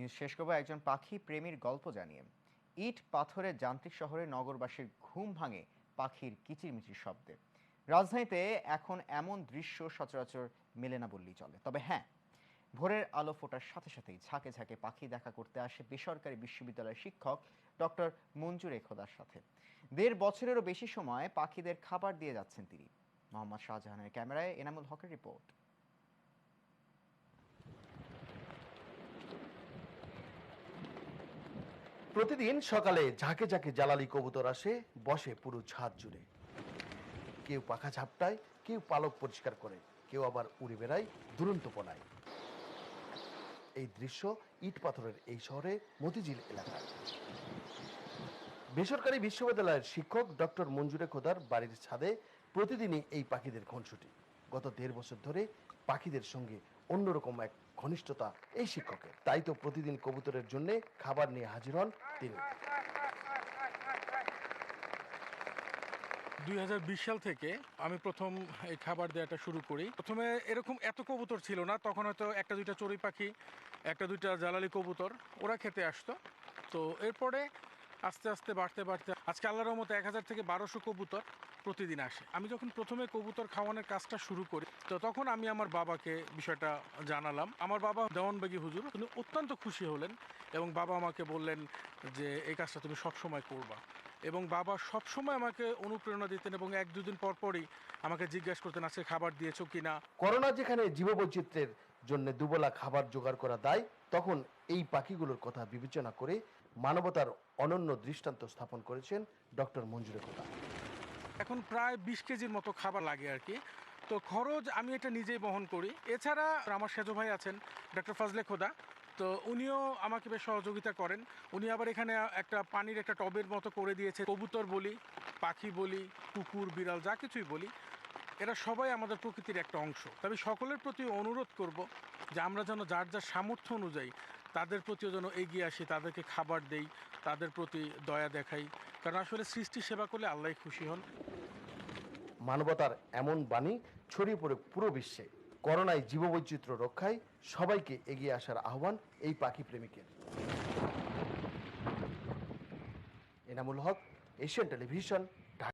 News শেষ করব একজন পাখি প্রেমীর গল্প জানিয়ে। ইট পাথরের যান্ত্রিক শহরে নগরবাসীর ঘুম ভাঙে পাখির কিচিরমিচির শব্দে। রাজধানীতে এখন এমন দৃশ্য সচরাচর মেলে না বললেই চলে। তবে হ্যাঁ ভোরের আলো ফোটার সাথে সাথেই ঝাঁকে ঝাঁকে পাখি দেখা করতে আসে বেসরকারি বিশ্ববিদ্যালয়ের শিক্ষক ডক্টর মঞ্জুর খোদার সাথে। দেড় বছরেরও বেশি সময় পাখিদের খাবার দিয়ে যাচ্ছেন তিনি। মোহাম্মদ শাহজাহানের ক্যামেরায় এনামুল হকের রিপোর্ট। প্রতিদিন সকালে ঝাঁকে ঝাঁকে জ্বালালি কবুতর আসে, বসে পুরো ছাদ জুড়ে। কেউ পাখা ঝাপটায়, কেউ পালক পরিষ্কার করে, কেউ আবার উড়ে বেড়ায় দুরন্তপনায় এই দৃশ্য ইট পাথরের এই শহরে মতিঝিল এলাকায় বেসরকারি বিশ্ববিদ্যালয়ের শিক্ষক ডক্টর মঞ্জুরে খোদার বাড়ির ছাদে প্রতিদিনই এই পাখিদের খুনসুটি গত দেড় বছর ধরে পাখিদের সঙ্গে অন্যরকম এক ঘনিষ্ঠতা এই শিক্ষকের। তাই তো প্রতিদিন কবুতরের জন্য খাবার নিয়ে হাজির হন তিনি। দুই হাজার বিশ সাল থেকে আমি প্রথম এই খাবার দেওয়াটা শুরু করি। প্রথমে এরকম এত কবুতর ছিল না, তখন হয়তো একটা দুইটা চড়ুই পাখি, একটা দুইটা জ্বালালি কবুতর, ওরা খেতে আসতো। তো এরপরে আস্তে আস্তে বাড়তে বাড়তে আজকে আল্লাহর রহমতে এক হাজার থেকে বারোশো কবুতর প্রতিদিন আসে। আমি যখন প্রথমে কবুতর খাওয়ানোর কাজটা শুরু করি, তো তখন আমি আমার বাবাকে বিষয়টা জানালাম। আমার বাবা দেওয়ানবাগি হুজুর, তিনি অত্যন্ত খুশি হলেন এবং বাবা আমাকে বললেন যে, এই কাজটা তুমি সবসময় করবা। এবং বাবা সবসময় আমাকে অনুপ্রেরণা দিতেন এবং এক দুদিন পর পরই আমাকে জিজ্ঞাসা করতেন, আজকে খাবার দিয়েছ কিনা? করোনা যেখানে জীববৈচিত্র্যের জন্য দুবেলা খাবার জোগাড় করা দায়, তখন এই পাখিগুলোর কথা বিবেচনা করে মানবতার অনন্য দৃষ্টান্ত স্থাপন করেছেন ডক্টর মঞ্জুরে খোদা এখন প্রায় বিশ কেজির মতো খাবার লাগে আর কি। তো খরচ আমি এটা নিজেই বহন করি। এছাড়া আমার সেজো ভাই আছেন, ডক্টর ফজলে খোদা। তো উনিও আমাকে বেশ সহযোগিতা করেন। উনি আবার এখানে একটা পানির একটা টবের মতো করে দিয়েছে। কবুতর বলি, পাখি বলি, কুকুর, বিড়াল, যা কিছুই বলি, এরা সবাই আমাদের প্রকৃতির একটা অংশ। তবে সকলের প্রতি অনুরোধ করব যে আমরা যেন যার যার সামর্থ্য অনুযায়ী তাদের প্রতিও যেন এগিয়ে আসি, তাদেরকে খাবার দেই, তাদের প্রতি দয়া দেখাই। কারণ আসলে সৃষ্টি সেবা করলে আল্লাহ খুশি হন। মানবতার এমন বাণী ছড়িয়ে পড়ে পুরো বিশ্বে। করোনায় জীববৈচিত্র্য রক্ষায় সবাইকে এগিয়ে আসার আহ্বান এই পাখি প্রেমিকের। Enamul Haque, Asian television.